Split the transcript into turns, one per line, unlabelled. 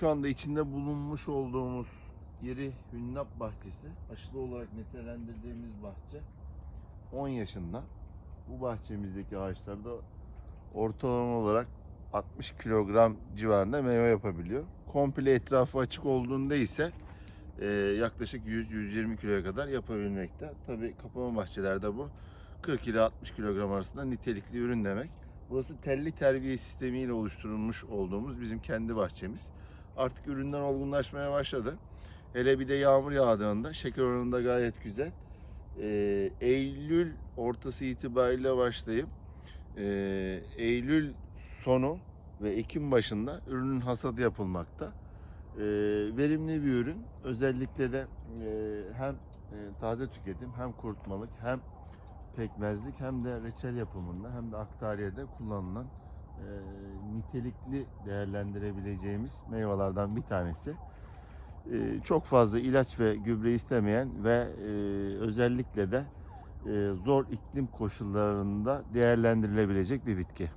Şu anda içinde bulunmuş olduğumuz yeri Hünnap Bahçesi. Aşılı olarak nitelendirdiğimiz bahçe 10 yaşında. Bu bahçemizdeki ağaçlarda ortalama olarak 60 kilogram civarında meyve yapabiliyor. Komple etrafı açık olduğunda ise e, yaklaşık 100-120 kiloya kadar yapabilmekte. Tabi kapama bahçelerde bu 40 ile 60 kilogram arasında nitelikli ürün demek. Burası telli terbiye sistemiyle oluşturulmuş olduğumuz bizim kendi bahçemiz. Artık ürünler olgunlaşmaya başladı. Hele bir de yağmur yağdığında şeker oranı da gayet güzel. Ee, Eylül ortası itibariyle başlayıp e, Eylül sonu ve Ekim başında ürünün hasadı yapılmakta. Ee, verimli bir ürün. Özellikle de e, hem e, taze tüketim hem kurutmalık hem pekmezlik hem de reçel yapımında hem de aktariyede kullanılan e, nitelikli değerlendirebileceğimiz meyvelerden bir tanesi. E, çok fazla ilaç ve gübre istemeyen ve e, özellikle de e, zor iklim koşullarında değerlendirilebilecek bir bitki.